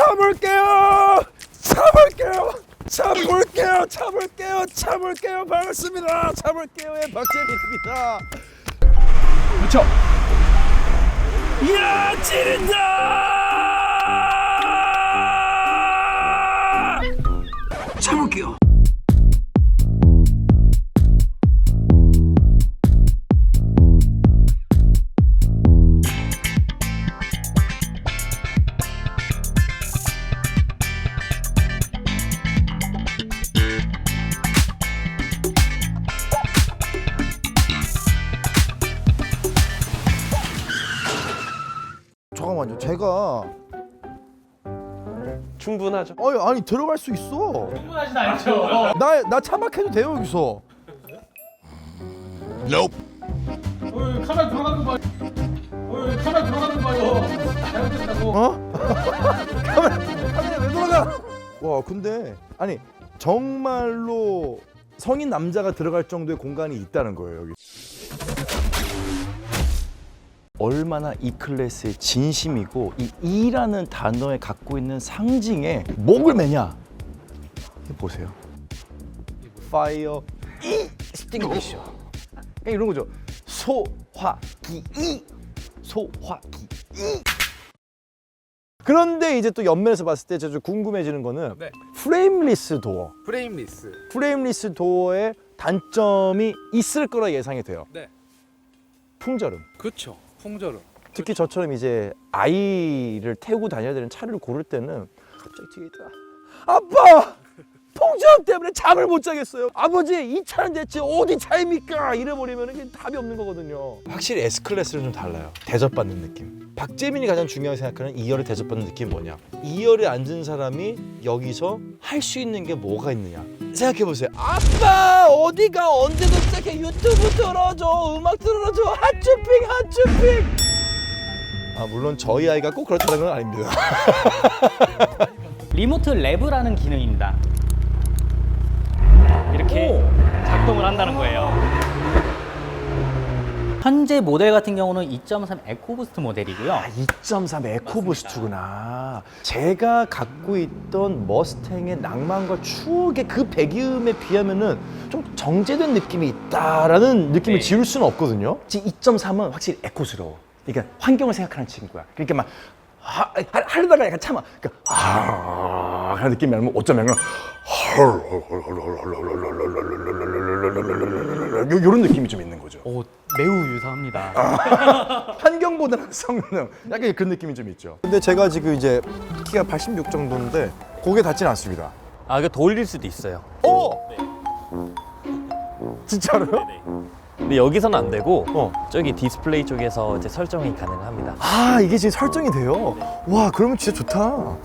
참을게요. 참을게요. 참을게요. 참을게요. 참을게요. 반갑습니다. 참을게요의 박재민입니다. 그렇죠. 야 찌른다. 잠깐만요. 제가 충분하죠. 아니, 아니 들어갈 수 있어. 충분하진 않죠. 나나 차박해도 돼요 여기서. 어, 카메라 들어가는 거 봐요. 어, 카메라 들어가는 거 봐요. 잘못했다고. 어? 카메라 카메라 왜 돌아가? 와 근데 아니 정말로 성인 남자가 들어갈 정도의 공간이 있다는 거예요 여기. 얼마나 이 클래스의 진심이고 이 이라는 단어에 갖고 있는 상징에 목을 매냐? 보세요. 파이어 이 스팅기셔. 그러니까 이런 거죠. 소화기 이 소화기 이. 그런데 이제 또 옆면에서 봤을 때 제가 좀 궁금해지는 거는 네. 프레임리스 도어. 프레임리스. 프레임리스 도어의 단점이 있을 거라 예상이 돼요. 네. 풍절음. 그렇죠. 풍절음. 특히 저처럼 이제 아이를 태우고 다녀야 되는 차를 고를 때는 갑자기 뒤에 있다. 아빠! 풍점 때문에 잠을 못 자겠어요. 아버지 이 차는 대체 어디 차입니까? 이래버리면 답이 없는 거거든요. 확실히 S 클래스는 좀 달라요. 대접받는 느낌. 박재민이 가장 중요하게 생각하는 2열에 대접받는 느낌이 뭐냐? 2열에 앉은 사람이 여기서 할 수 있는 게 뭐가 있느냐? 생각해 보세요. 아빠 어디가 언제도 시작해 유튜브 틀어줘, 음악 틀어줘, 핫쇼핑 핫쇼핑. 아 물론 저희 아이가 꼭 그렇다는 건 아닙니다. 리모트 랩이라는 기능입니다. 이렇게 작동을 한다는 거예요. 현재 모델 같은 경우는 2.3 에코부스트 모델이고요. 아, 2.3 에코부스트구나. 제가 갖고 있던 머스탱의 낭만과 추억의 그 배기음에 비하면은 좀 정제된 느낌이 있다라는 느낌을 네. 지울 수는 없거든요. 2.3은 확실히 에코스러워. 그러니까 환경을 생각하는 친구야. 그러니까 막 하, 하- 하려다가 약간 참아. 그러니까 아 하는 느낌이 아니면 5.0 은 이런 느낌이 좀 있는 거죠. 오, 매우 유사합니다. 환경보다는 성능 약간 그런 느낌이 좀 있죠 근데 제가 지금 이제 키가 86 정도인데 고개 닿진 않습니다 아, 이거 돌릴 수도 있어요. 어? 진짜로요? 근데 여기서는 안 되고 어. 저기 디스플레이 쪽에서 이제 설정이 가능합니다. 아 이게 지금 설정이 돼요? 와 그러면 진짜 좋다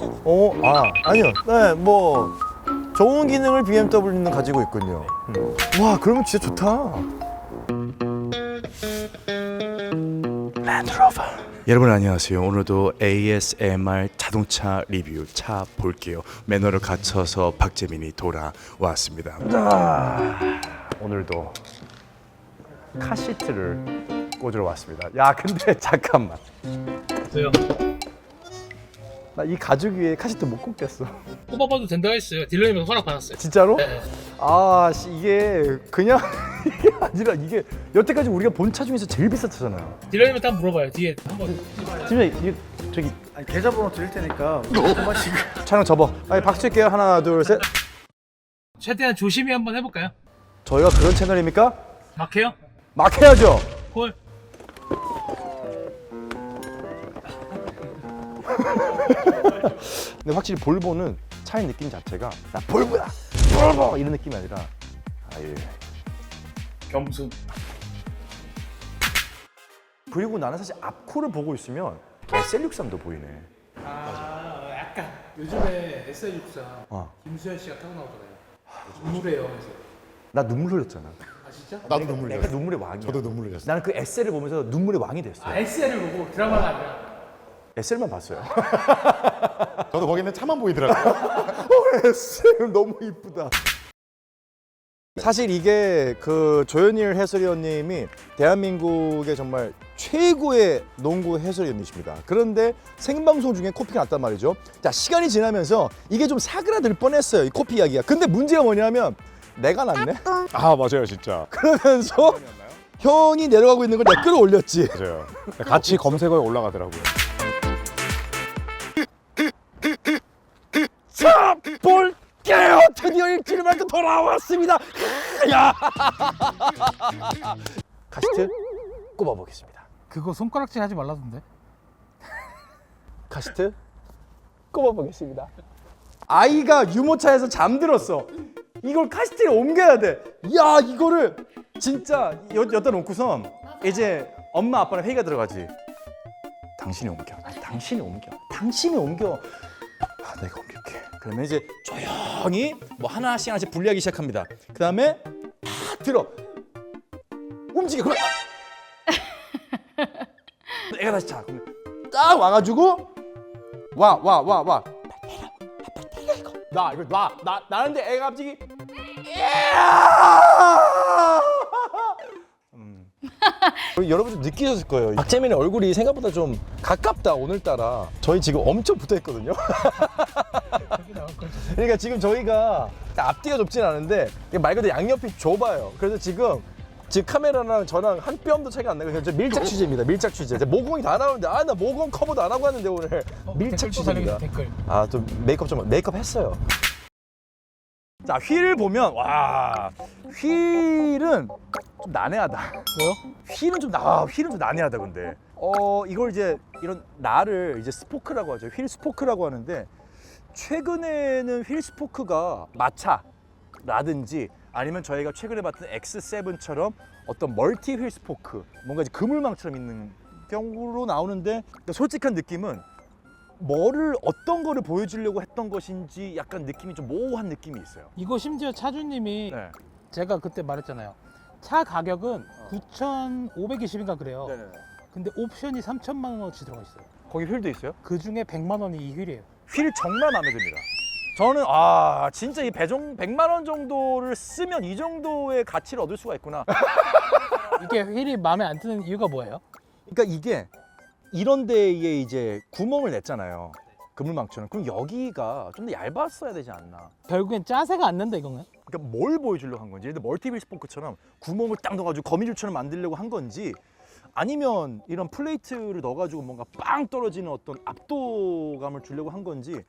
어? 아 아니요 네 뭐 좋은 기능을 BMW는 가지고 있군요 음. 와 그러면 진짜 좋다 랜드로버 여러분 안녕하세요. 오늘도 ASMR 자동차 리뷰 차 볼게요. 매너를 갖춰서 박재민이 돌아왔습니다. 자, 오늘도 카시트를 꽂으러 왔습니다. 야, 근데 잠깐만. 왜요? 나 이 가죽 위에 카시트 못 꽂겠어. 뽑아봐도 된다고 했어요. 딜러님에서 허락 받았어요. 진짜로? 네. 아, 씨, 이게 그냥 이게 아니라 이게 여태까지 우리가 본 차 중에서 제일 비싼 차잖아요. 딜러님한테 한번 물어봐요. 뒤에 한번. 진짜 이게 저기 계좌번호 드릴 테니까 한 번씩 촬영 접어. 아니 박수 칠게요. 하나, 둘, 셋. 최대한 조심히 한번 해볼까요? 저희가 그런 채널입니까? 막해요? 막 해야죠. 콜. 근데 확실히 볼보는 차의 느낌 자체가 나 볼보야, 볼보 이런 느낌이 아니라 아예. 겸손. 그리고 나는 사실 앞코를 보고 있으면 SL63도 보이네. 아, 약간. 요즘에 SL64 어. 김수현 씨가 타고 나오잖아요. 눈물이에요. 그래서. 나 눈물 흘렸잖아. 아, 진짜? 나도 눈물 흘렸어. 내가 눈물의 왕이야. 저도 눈물 흘렸어. 나는 그 SL을 보면서 눈물의 왕이 됐어. 아, SL을 보고 드라마가 아니라. SL만 봤어요. 저도 거기는 차만 보이더라고요. 어, SL 너무 이쁘다. 사실 이게 그 조현일 해설위원님이 대한민국의 정말 최고의 농구 해설위원이십니다. 그런데 생방송 중에 코피가 났단 말이죠. 자, 시간이 지나면서 이게 좀 사그라들 뻔했어요. 이 코피 이야기가. 근데 문제가 뭐냐면 내가 났네. 아 맞아요 진짜 그러면서 형이 내려가고 있는 걸 내가 끌어올렸지. 맞아요 같이 검색어에 올라가더라고요 볼게요. 드디어 일주일 만에 또 돌아왔습니다. 야. 카시트 꼽아보겠습니다. 그거 손가락질 하지 말라던데. 카시트 꼽아보겠습니다. 아이가 유모차에서 잠들었어. 이걸 카시트에 옮겨야 돼. 야 이거를 진짜 여, 여기다 놓고선 이제 엄마 아빠랑 회의가 들어가지. 당신이 옮겨. 당신이 옮겨. 당신이 옮겨. 아, 내가. 그러면 이제 조용히 뭐 하나씩 하나씩 분리하기 시작합니다. 그 다음에 다 들어. 움직여. 그럼 애가 다시 자. 그러면 딱 와가지고 와 와 와 와. 나 이거 놔나 나는데 애가 갑자기 음. 여러분 좀 느끼셨을 거예요. 박재민의 얼굴이 생각보다 좀 가깝다 오늘따라. 저희 지금 엄청 붙어 있거든요. 그러니까 지금 저희가 앞뒤가 좁진 않은데 말 그대로 양옆이 좁아요. 그래서 지금 지금 카메라랑 저랑 한 뼘도 차이가 안 나고 그냥 저 밀착 취재입니다. 밀착 취재. 모공이 다 나오는데 아 나 모공 커버도 안 하고 왔는데 오늘 밀착 취재입니다. 아또 메이크업 좀 메이크업 했어요. 자 휠을 보면 와 휠은 좀 난해하다. 왜요? 휠은 좀 나, 휠은 좀 난해하다 근데. 어 이걸 이제 이런 나를 이제 스포크라고 하죠. 휠 스포크라고 하는데 최근에는 휠 스포크가 마차라든지 아니면 저희가 최근에 봤던 X7처럼 어떤 멀티 휠 스포크 뭔가 이제 그물망처럼 있는 경우로 나오는데 그러니까 솔직한 느낌은 뭐를 어떤 거를 보여주려고 했던 것인지 약간 느낌이 좀 모호한 느낌이 있어요. 이거 심지어 차주님이 네. 제가 그때 말했잖아요. 차 가격은 9,520인가 그래요. 네네네. 근데 옵션이 3천만 원어치 들어가 있어요. 거기 휠도 있어요? 그 중에 100만 원이 이 휠이에요. 휠 정말 마음에 듭니다. 저는 아 진짜 이 배정 100만 원 정도를 쓰면 이 정도의 가치를 얻을 수가 있구나. 이게 휠이 마음에 안 드는 이유가 뭐예요? 그러니까 이게 이런 데에 이제 구멍을 냈잖아요. 그물망처럼. 그럼 여기가 좀 더 얇았어야 되지 않나. 결국엔 짜세가 안 난다 이거는. 그러니까 뭘 보여주려고 한 건지. 예를 들어 멀티빌 스포크처럼 구멍을 딱 넣어가지고 거미줄처럼 만들려고 한 건지 아니면 이런 플레이트를 넣어가지고 뭔가 빵 떨어지는 어떤 압도감을 주려고 한 건지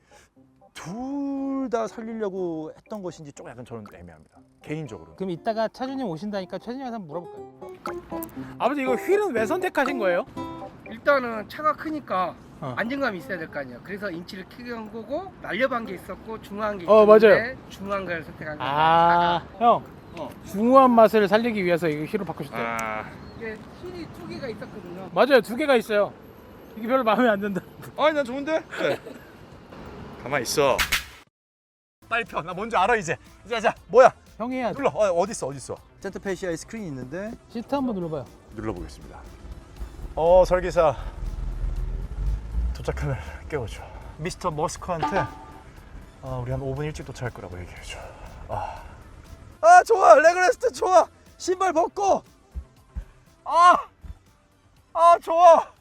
둘 다 살리려고 했던 것인지 조금 약간 저는 애매합니다. 개인적으로. 그럼 이따가 차주님 오신다니까 차주님한테 한번 물어볼까요? 아버지 이거 휠은 왜 선택하신 거예요? 일단은 차가 크니까 어. 안정감이 있어야 될 거 아니에요. 그래서 인치를 크게 한 거고 날려반 게 있었고 중요한 게 어, 있었는데 중요한 걸 선택한 거예요. 아, 형. 어. 중후한 맛을 살리기 위해서 이거 휠을 바꾸셨대요. 이게 휠이 두 개가 있었거든요. 맞아요, 두 개가 있어요. 이게 별로 마음에 안 든다. 아니 난 좋은데? 네. 가만 있어. 빨리 펴. 나 뭔지 알아 이제. 자, 자, 뭐야? 형이 해야 돼. 눌러. 어, 어디 있어? 어디 있어? 제트패시아에 스크린이 있는데 시트 한번 눌러봐요. 눌러보겠습니다. 어, 설계사 도착함을 깨워줘. 미스터 머스크한테 어, 우리 한 5분 일찍 도착할 거라고 얘기해줘. 아, 아 좋아. 레그레스트 좋아. 신발 벗고. 아, 아 좋아.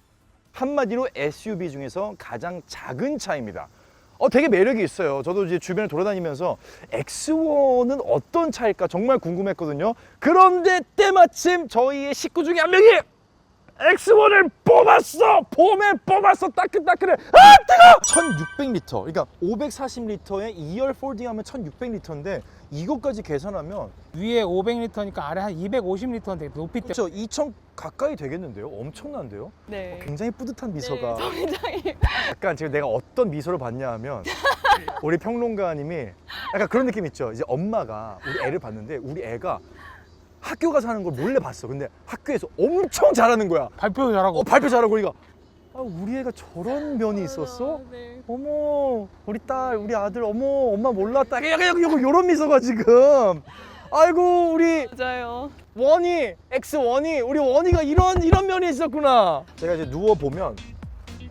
한마디로 SUV 중에서 가장 작은 차입니다. 어, 되게 매력이 있어요. 저도 이제 주변에 돌아다니면서 X1은 어떤 차일까 정말 궁금했거든요. 그런데 때마침 저희의 식구 중에 한 명이 X1을 뽑았어! 봄에 뽑았어! 따끈따끈해! 아, 뜨거! 1600리터. 그러니까 540리터에 2열 폴딩하면 1600리터인데 이것까지 계산하면 위에 500리터니까 아래 한 250리터는 되게 높이 때. 그렇죠. 2000 가까이 되겠는데요? 엄청난데요? 네. 굉장히 뿌듯한 미소가 네, 굉장히 약간 지금 내가 어떤 미소를 봤냐 하면 우리 평론가님이 약간 그런 느낌 있죠. 이제 엄마가 우리 애를 봤는데 우리 애가 학교 가서 하는 걸 몰래 봤어. 근데 학교에서 엄청 잘하는 거야. 발표도 잘하고. 어, 발표 잘하고 그러니까 아, 우리 애가 저런 면이 있었어? 네. 어머 우리 딸 우리 아들 어머 엄마 몰랐다. 약간 약간 요런 미소가 지금. 아이고 우리 맞아요. 원이 X 원이 우리 원이가 이런 이런 면이 있었구나. 제가 이제 누워 보면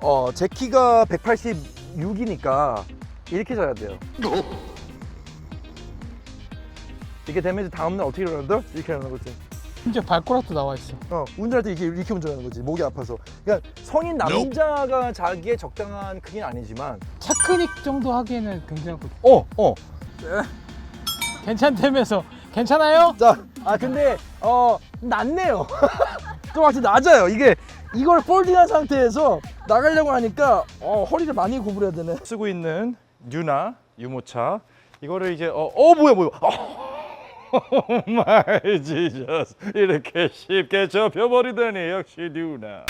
어 제 키가 186이니까 이렇게 자야 돼요. 이렇게 되면 이제 다음 날 어떻게 일어난다? 이렇게 일어나는 거지. 심지어 발가락도 나와 있어. 어, 운전할 때 이렇게 이렇게 운전하는 거지. 목이 아파서. 그러니까 성인 남자가 자기의 적당한 크기는 아니지만 차크닉 정도 하기에는 굉장히 어, 어. 괜찮다면서 괜찮아요? 자, 아 근데 어 낮네요. 좀 확실히 낮아요. 이게 이걸 폴딩한 상태에서 나가려고 하니까 어, 허리를 많이 구부려야 되네. 쓰고 있는 뉴나 유모차 이거를 이제 어, 어 뭐야 뭐야. 어, 마이 지저스 이렇게 쉽게 접혀버리다니 역시 뉴나.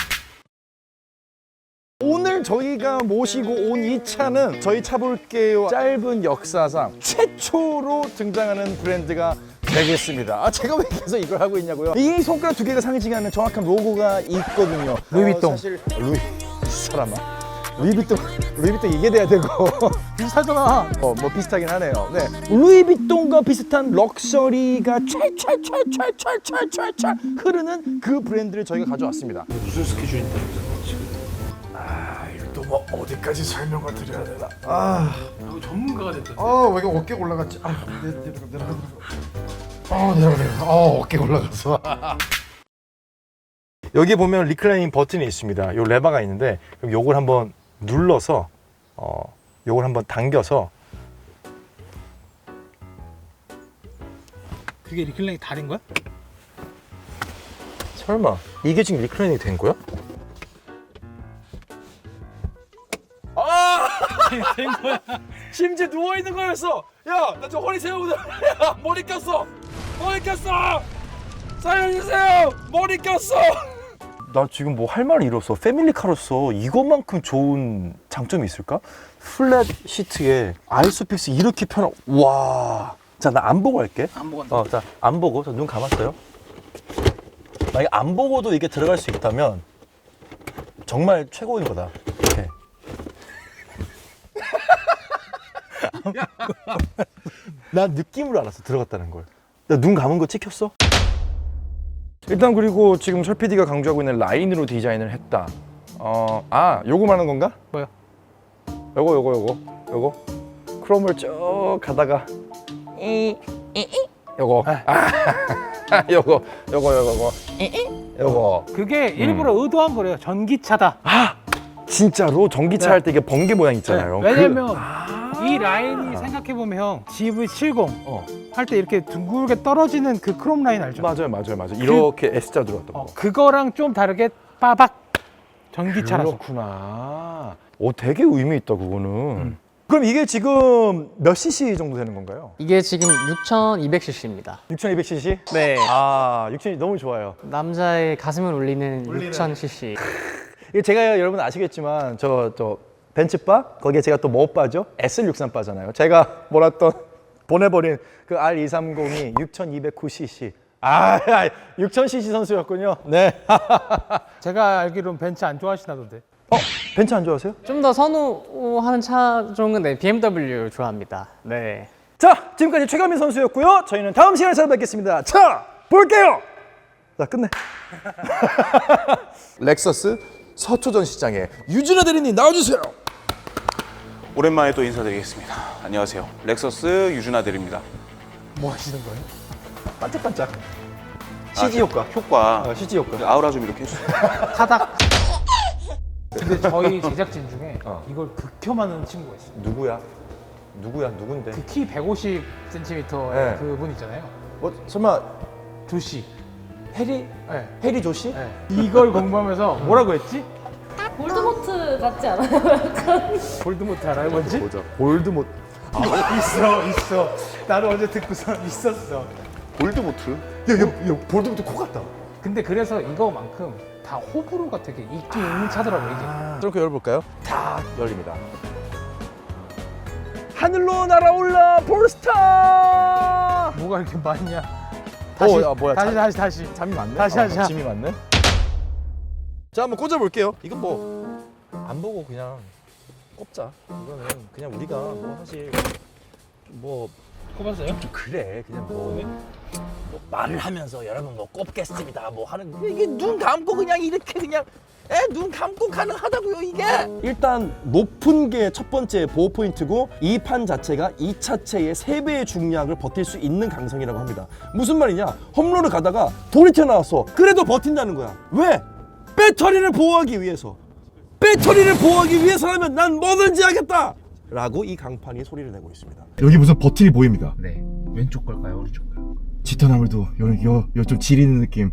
오늘 저희가 모시고 온 이 차는 저희 차볼게요 짧은 역사상 최초로 등장하는 브랜드가 되겠습니다. 아 제가 왜 계속 이걸 하고 있냐고요? 이 손가락 두 개가 상징하는 정확한 로고가 있거든요. 루이비통. 어, 사실 루이 이 사람아. 루이비통 루이비통 이게 돼야 되고 비슷하잖아. 어, 뭐 비슷하긴 하네요. 네. 루이비통과 비슷한 럭셔리가 찰찰찰찰찰찰찰 흐르는 그 브랜드를 저희가 가져왔습니다. 무슨 스케줄인데 지금? 아 이거 또 뭐 어디까지 설명을 드려야 되나? 아, 전문가가 됐다. 아, 왜 이렇게 어깨가 올라갔지? 아, 내려가, 내려가, 내려가. 아, 내려가, 내려가. 아, 어깨가 올라갔어. 여기 보면 리클라이닝 버튼이 있습니다. 요 레버가 있는데 그럼 요걸 한번 눌러서 어 요걸 한번 당겨서 그게 리클랭이 다른 거야? 설마 이게 지금 리클라이닝 된 거야? 아! 된 거야. 심지어 누워 있는 거였어. 야, 나 저 허리 세우고 야, 머리 꼈어. 머리 꼈어. 살려주세요. 머리 꼈어. 나 지금 뭐 할 말을 잃었어. 패밀리카로서 이것만큼 좋은 장점이 있을까? 플랫 시트에 아이소픽스 이렇게 편한. 와. 자, 나 안 보고 할게. 안 보고 어, 자, 안 보고. 자, 눈 감았어요. 만약에 안 보고도 이게 들어갈 수 있다면 정말 최고인 거다. 이렇게. 난 느낌으로 알았어 들어갔다는 걸. 나 눈 감은 거 찍혔어? 일단 그리고 지금 설 PD가 강조하고 있는 라인으로 디자인을 했다. 어, 아, 요거 말하는 건가? 뭐요? 요거 요거 요거 요거 크롬을 쭉 가다가 이, 이, 이. 요거 아, 요거 요거 요거 요거 이, 이. 요거 그게 일부러 의도한 거래요. 전기차다. 진짜로 전기차 네. 할 때 이게 번개 모양 있잖아요. 네, 왜냐면 그- 이 라인이 생각해 보면 형 GV70 어. 할 때 이렇게 둥글게 떨어지는 그 크롬 라인 알죠? 맞아요 맞아요 맞아요 이렇게 S자 들어갔던 어, 거. 그거랑 좀 다르게 빠박 전기차라서. 그렇구나. 오 되게 의미 있다 그거는. 그럼 이게 지금 몇 cc 정도 되는 건가요? 이게 지금 6,200cc입니다. 6200cc? 네. 아 6000 너무 좋아요. 남자의 가슴을 울리는 6,000cc. 이게 제가 여러분 아시겠지만 저 저 벤츠바 거기에 제가 또뭐 바죠? S63 바잖아요. 제가 몰았던 보내버린 그 R230이 6209cc. 아 6000cc 선수였군요. 네. 제가 알기로는 벤츠 안 좋아하시나던데. 어 벤츠 안 좋아하세요? 좀 더 선호하는 차종은 네, BMW 좋아합니다. 네. 자, 지금까지 최가민 선수였고요. 저희는 다음 시간에 찾아뵙겠습니다. 자, 볼게요. 자, 끝내. 렉서스 서초전 시장에 유진아 대리님 나와주세요. 오랜만에 또 인사드리겠습니다. 안녕하세요. 렉서스 유준하 대리입니다. 뭐 하시는 거예요? 반짝반짝. CG 효과. 효과. 어, CG 효과. 아우라 좀 이렇게 해주세요. 타닥. 근데 저희 제작진 중에 어. 이걸 극혐하는 친구가 있어요. 누구야? 누구야? 누군데? 그 키 150cm의 네. 그분 있잖아요. 뭐 설마 조씨. 해리 네. 해리 조씨? 네. 이걸 공부하면서 뭐라고 했지? 볼드모트 같지 않아요? 볼드모트 알아요 뭔지? 보자. 볼드모. 있어 있어. 나도 어제 듣고서 있었어. 볼드모트? 야, 야, 야, 볼드모트 코 같다. 근데 그래서 이거만큼 다 호불호가 되게 있긴 있는 차더라고 이게. 이렇게 열어볼까요? 다 열립니다. 하늘로 날아올라 볼스타. 뭐가 이렇게 많냐? 다시 어, 야, 뭐야, 다시 자- 다시 다시. 잠이 맞네. 다시 하자. 짐이 맞네. 자, 한번 꽂아볼게요. 이건 뭐 안 보고 그냥 꼽자. 이거는 그냥 우리가 뭐 사실 뭐 꼽았어요? 좀 그래. 그냥 뭐, 뭐 말을 하면서 여러분 뭐 꼽겠습니다. 뭐 하는 이게 눈 감고 그냥 이렇게 그냥 에, 눈 감고 가능하다고요 이게 일단 높은 게 첫 번째 보호 포인트고 이 판 자체가 이 차체의 세배의 중량을 버틸 수 있는 강성이라고 합니다 무슨 말이냐 홈런을 가다가 돌이 튀어나왔어 그래도 버틴다는 거야 왜? 배터리를 보호하기 위해서 배터리를 보호하기 위해서라면 난 뭐든지 하겠다 라고 이 강판이 소리를 내고 있습니다 여기 무슨 버튼이 보입니다. 네. 왼쪽 걸까요? 오른쪽 걸까요? 지터나물도 요요좀 지리는 느낌.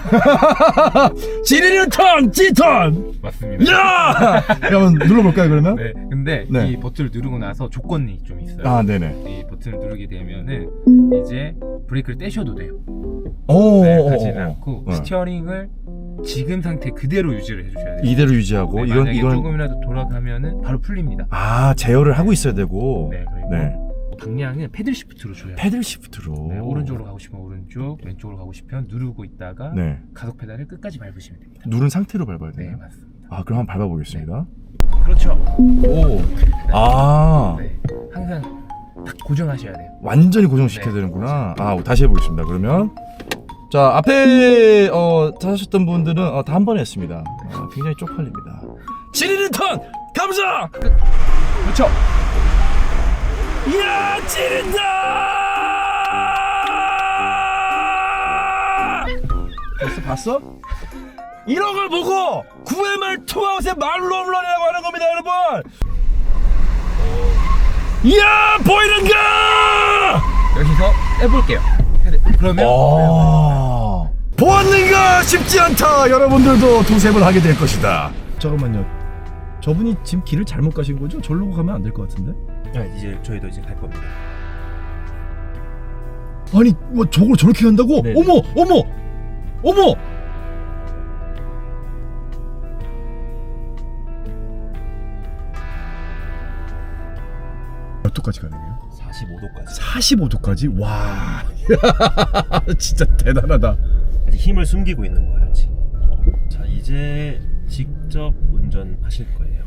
지리는 턴 지턴. 맞습니다. 야! 한번 눌러볼까요 그러면? 네. 근데 네. 이 버튼을 누르고 나서 조건이 좀 있어요. 아 네네. 이 버튼을 누르게 되면은 이제 브레이크를 떼셔도 돼요. 오. 네, 가지는 오. 않고 어. 스티어링을 지금 상태 그대로 유지를 해주셔야 돼요. 이대로 유지하고 네, 이건 만약에 이건 조금이라도 돌아가면은 바로 풀립니다. 아 제어를 하고 있어야 되고. 네, 그리고 네. 방향은 패들 시프트로 줘요. 패들 시프트로. 네, 오른쪽으로 가고 싶으면 오른쪽, 왼쪽으로 가고 싶으면 누르고 있다가 네. 가속 페달을 끝까지 밟으시면 됩니다. 누른 상태로 밟아야 네, 되나요? 맞습니다. 아 그럼 한번 밟아보겠습니다. 그렇죠. 오. 아. 네, 항상 딱 고정하셔야 돼요. 완전히 고정시켜야 네. 되는구나. 아, 다시 해보겠습니다. 그러면 자 앞에 어, 타셨던 분들은 어, 다 한 번에 했습니다. 어, 굉장히 쪽팔립니다. 지리는 턴 감사. 그렇죠. 이야 지린다. 벌써 봤어? 이런 걸 보고 9회말 투아웃의 말로 홈런이라고 하는 겁니다, 여러분. 이야 보이는가? 여기서 해볼게요. 그러면 아, 보았는가 싶지 않다. 여러분들도 두세 번 하게 될 것이다. 잠깐만요. 저분이 지금 길을 잘못 가신 거죠? 절로 가면 안 될 것 같은데? 이제 저희도 이제 갈 겁니다. 아니, 뭐 저걸 저렇게 간다고? 네. 어머, 어머, 어머. 몇 도까지 가능해요? 45도까지. 45도까지? 와, 진짜 대단하다. 아직 힘을 숨기고 있는 거예요, 지금. 자, 이제 직접 운전하실 거예요.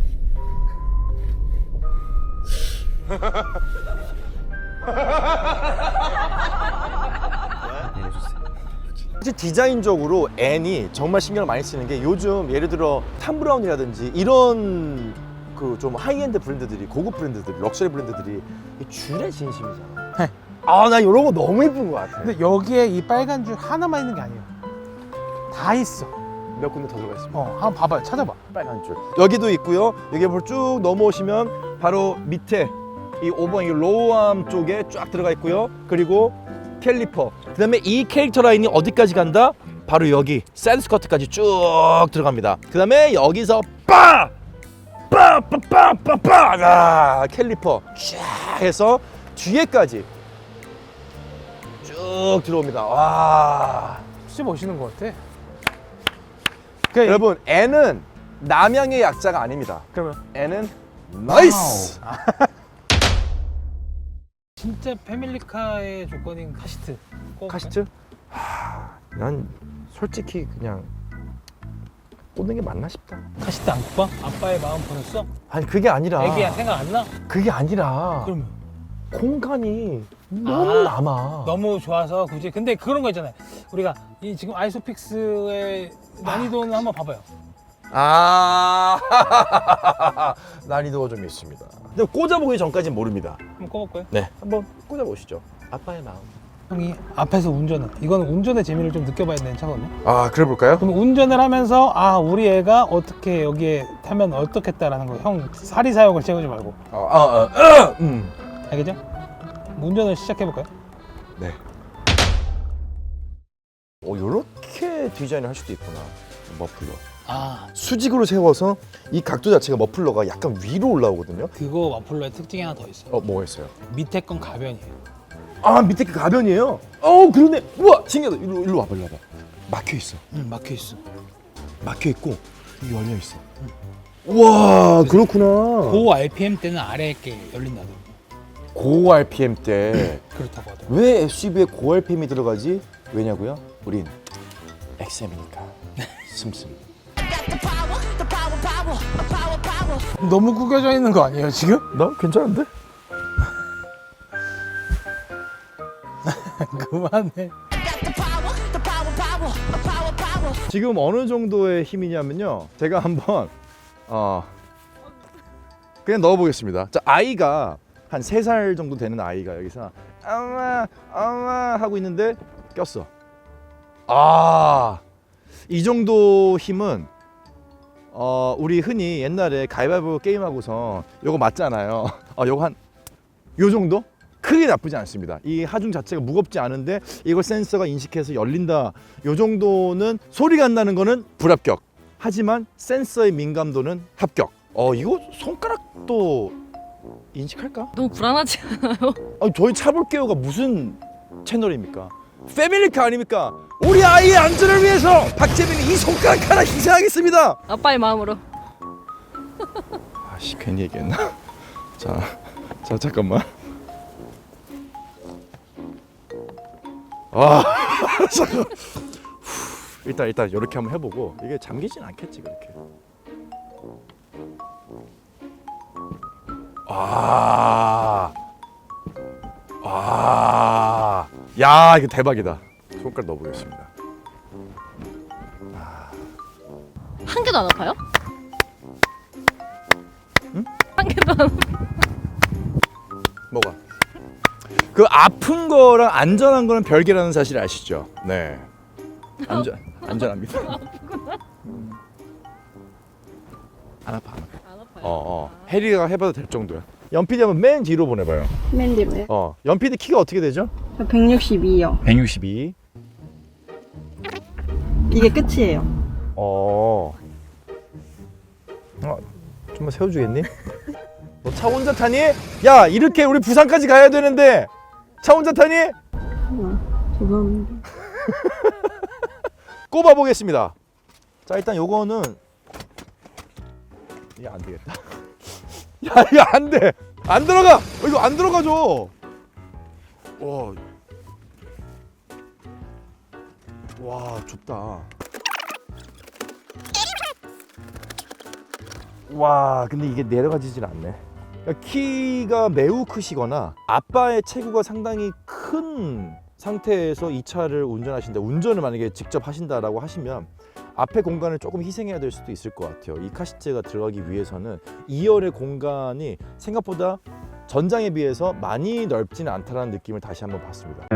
내려주세요. 사실 디자인적으로 N이 정말 신경을 많이 쓰는 게 요즘 예를 들어 탐 브라운이라든지 이런 그 좀 하이엔드 브랜드들이 고급 브랜드들이 럭셔리 브랜드들이 이 줄에 진심이잖아. 아나 이런 거 너무 예쁜 것 같아. 근데 여기에 이 빨간 줄 하나만 있는 게 아니에요. 다 있어. 몇 군데 더 들어가 있습니다. 어, 한번 봐봐요. 찾아봐. 빨간 줄. 여기도 있고요. 여기 쭉 넘어오시면 바로 밑에 이 오번 이 로우암 쪽에 쫙 들어가 있고요. 그리고 캘리퍼. 그다음에 이 캐릭터 라인이 어디까지 간다? 바로 여기 샌드스커트까지 쭉 들어갑니다. 그다음에 여기서 빠! 빠빠빠빠빠! 아, 캘리퍼 쫙 해서 뒤에까지 쭉 들어옵니다. 와. 진짜 멋있는 것 같아. 여러분 N은 남양의 약자가 아닙니다. 그러면 N은 나이스. 진짜 패밀리카의 조건인 카시트. 꼭 카시트? 하, 난 솔직히 그냥 꽂는 게 맞나 싶다. 카시트 안 꼽아? 아빠의 마음 보냈어? 아니 그게 아니라 애기야 생각 안 나? 그게 아니라 그러면 공간이 너무 아, 남아. 너무 좋아서 굳이 근데 그런 거 있잖아요. 우리가 이 지금 아이소픽스의 난이도는 한번 봐봐요. 아 난이도가 좀 있습니다. 근데 꽂아보기 전까지는 모릅니다. 한번 꼽아볼까요? 네, 한번 꽂아보시죠. 아빠의 마음. 형이 앞에서 운전을 이거는 운전의 재미를 좀 느껴봐야 되는 차거든요. 아 그래 볼까요? 그럼 운전을 하면서 아 우리 애가 어떻게 여기에 타면 어떻겠다라는 거형 사리 사욕을 채우지 말고 아, 아, 아, 아, 음. 알겠죠? 운전을 시작해 볼까요? 네. 오 이렇게 디자인을 할 수도 있구나. 머플러. 아 수직으로 세워서 이 각도 자체가 머플러가 약간 위로 올라오거든요. 그거 와플러의 특징이 하나 더 있어요. 어, 뭐가 있어요? 밑에 건 가변이에요. 아, 밑에 그 가변이에요? 어, 그러네. 우와, 신기하다. 일로, 일로 와봐, 일로 와봐. 막혀 있어. 응 막혀 있어. 막혀 있고, 여기 열려 있어. 우와, 그렇구나. 고 RPM 때는 아래에 게 열린다고. 고 RPM 때. 그렇다고 하더라고. 왜 SUV에 고 RPM이 들어가지? 왜냐고요? 우린 XM이니까. 슴슴. 너무 구겨져 있는 거 아니에요 지금? 나 괜찮은데? 그만해. 지금 어느 정도의 힘이냐면요. 제가 한번 어 그냥 넣어보겠습니다. 자 아이가 한 세 살 정도 되는 아이가 여기서 엄마 엄마 하고 있는데 꼈어. 아 이 정도 힘은 어 우리 흔히 옛날에 가위바위보 게임하고서 요거 맞잖아요. 어 요거 한 요 정도? 크게 나쁘지 않습니다. 이 하중 자체가 무겁지 않은데 이걸 센서가 인식해서 열린다. 요 정도는 소리가 안 나는 거는 불합격. 하지만 센서의 민감도는 합격. 어 이거 손가락도 인식할까? 너무 불안하지 않아요? 아니 저희 차볼게요가 무슨 채널입니까? 패밀리카 아닙니까? 우리 아이의 안전을 위해서 박재민이 이 손가락 하나 희생하겠습니다. 아빠의 마음으로. 아씨 괜히 얘기했나? 자, 자 잠깐만. 아, 일단 일단 이렇게 한번 해보고 이게 잠기진 않겠지 그렇게. 아, 아, 야 이거 대박이다. 손가락 넣어보겠습니다. 한 개도 안 아파요? 그 아픈 거랑 안전한 거는 별개라는 사실 아시죠? 네. 안전 안전합니다. 음. 안 아파 안 아파. 안 아파요. 어 어. 해리가 해봐도 될 정도야. 연필이 한번 맨 뒤로 보내봐요. 맨 뒤로요? 어. 연필이 키가 어떻게 되죠? 저 162요. 162. 이게 끝이에요. 어. 어. 좀만 세워주겠니? 너 차 혼자 타니? 야 이렇게 우리 부산까지 가야 되는데 차 혼자 타니? 죄송합니다. 꼽아 보겠습니다. 자 일단 요거는 이게 안 되겠다. 야 이거 안 돼. 안 들어가. 어, 이거 안 들어가죠. 와. 와 좁다. 와 근데 이게 내려가지질 않네. 그러니까 키가 매우 크시거나 아빠의 체구가 상당히 큰 상태에서 이 차를 운전하신다. 운전을 만약에 직접 하신다라고 하시면 앞에 공간을 조금 희생해야 될 수도 있을 것 같아요. 이 카시트가 들어가기 위해서는 2열의 공간이 생각보다 전장에 비해서 많이 넓지는 않다는 느낌을 다시 한번 받습니다.